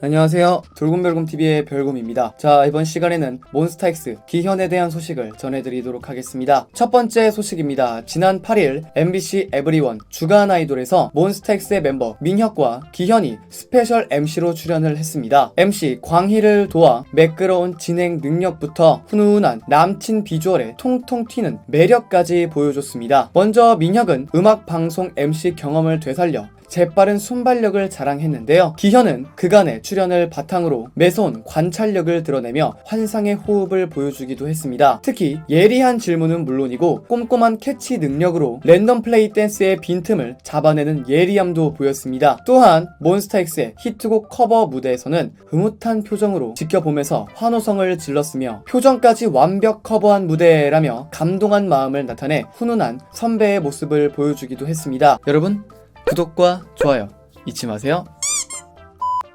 안녕하세요. 돌곰별곰TV의 별곰입니다. 자, 이번 시간에는 몬스타엑스 기현에 대한 소식을 전해드리도록 하겠습니다. 첫 번째 소식입니다. 지난 8일 MBC 에브리원 주간 아이돌에서 몬스타엑스의 멤버 민혁과 기현이 스페셜 MC로 출연을 했습니다. MC 광희를 도와 매끄러운 진행 능력부터 훈훈한 남친 비주얼에 통통 튀는 매력까지 보여줬습니다. 먼저 민혁은 음악 방송 MC 경험을 되살려 재빠른 순발력을 자랑했는데요. 기현은 그간의 출연을 바탕으로 매서운 관찰력을 드러내며 환상의 호흡을 보여주기도 했습니다. 특히 예리한 질문은 물론이고 꼼꼼한 캐치 능력으로 랜덤 플레이 댄스의 빈틈을 잡아내는 예리함도 보였습니다. 또한 몬스타엑스의 히트곡 커버 무대에서는 흐뭇한 표정으로 지켜보면서 환호성을 질렀으며 표정까지 완벽 커버한 무대라며 감동한 마음을 나타내 훈훈한 선배의 모습을 보여주기도 했습니다. 여러분 구독과 좋아요 잊지 마세요.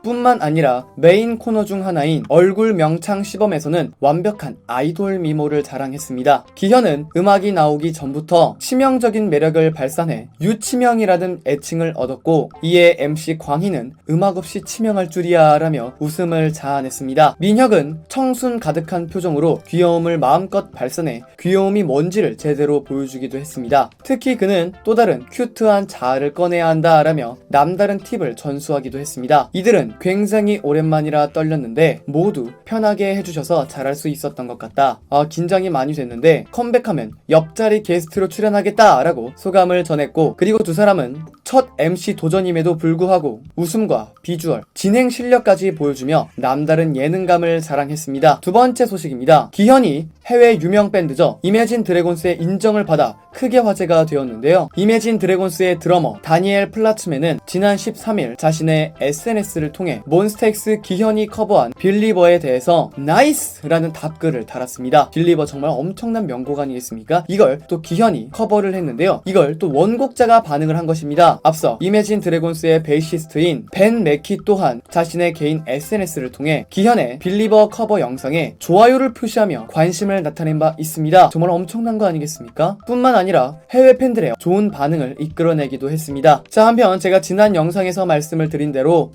뿐만 아니라 메인 코너 중 하나인 얼굴 명창 시범에서는 완벽한 아이돌 미모를 자랑했습니다. 기현은 음악이 나오기 전부터 치명적인 매력을 발산해 유치명이라는 애칭을 얻었고 이에 MC 광희는 음악 없이 치명할 줄이야 라며 웃음을 자아냈습니다. 민혁은 청순 가득한 표정으로 귀여움을 마음껏 발산해 귀여움이 뭔지를 제대로 보여주기도 했습니다. 특히 그는 또 다른 큐트한 자아를 꺼내야 한다 라며 남다른 팁을 전수하기도 했습니다. 이들은 굉장히 오랜만이라 떨렸는데 모두 편하게 해주셔서 잘할 수 있었던 것 같다. 아, 긴장이 많이 됐는데 컴백하면 옆자리 게스트로 출연하겠다라고 소감을 전했고 그리고 두 사람은 첫 MC 도전임에도 불구하고 웃음과 비주얼, 진행 실력까지 보여주며 남다른 예능감을 자랑했습니다. 두 번째 소식입니다. 기현이 해외 유명 밴드죠. 이매진 드래곤스의 인정을 받아 크게 화제가 되었는데요. 이매진 드래곤스의 드러머 다니엘 플라츠맨은 지난 13일 자신의 SNS를 통해 몬스타엑스 기현이 커버한 빌리버에 대해서 나이스라는 답글을 달았습니다. 빌리버 정말 엄청난 명곡 아니겠습니까? 이걸 또 기현이 커버를 했는데요. 이걸 또 원곡자가 반응을 한 것입니다. 앞서 이매진 드래곤스의 베이시스트인 벤 맥키 또한 자신의 개인 SNS를 통해 기현의 빌리버 커버 영상에 좋아요를 표시하며 관심을 나타낸 바 있습니다. 정말 엄청난 거 아니겠습니까? 뿐만 아니라 해외 팬들의 좋은 반응을 이끌어내기도 했습니다. 자, 한편 제가 지난 영상에서 말씀을 드린 대로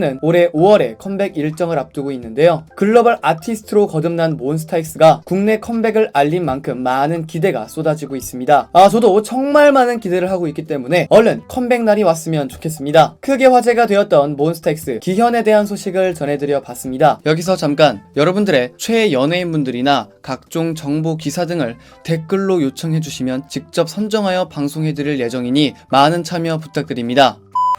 몬스타엑스는 올해 5월에 컴백 일정을 앞두고 있는데요. 글로벌 아티스트로 거듭난 몬스타엑스가 국내 컴백을 알린 만큼 많은 기대가 쏟아지고 있습니다. 아, 저도 정말 많은 기대를 하고 있기 때문에 얼른 컴백 날이 왔으면 좋겠습니다. 크게 화제가 되었던 몬스타엑스 기현에 대한 소식을 전해드려 봤습니다. 여기서 잠깐 여러분들의 최애 연예인분들이나 각종 정보 기사 등을 댓글로 요청해 주시면 직접 선정하여 방송해 드릴 예정이니 많은 참여 부탁드립니다.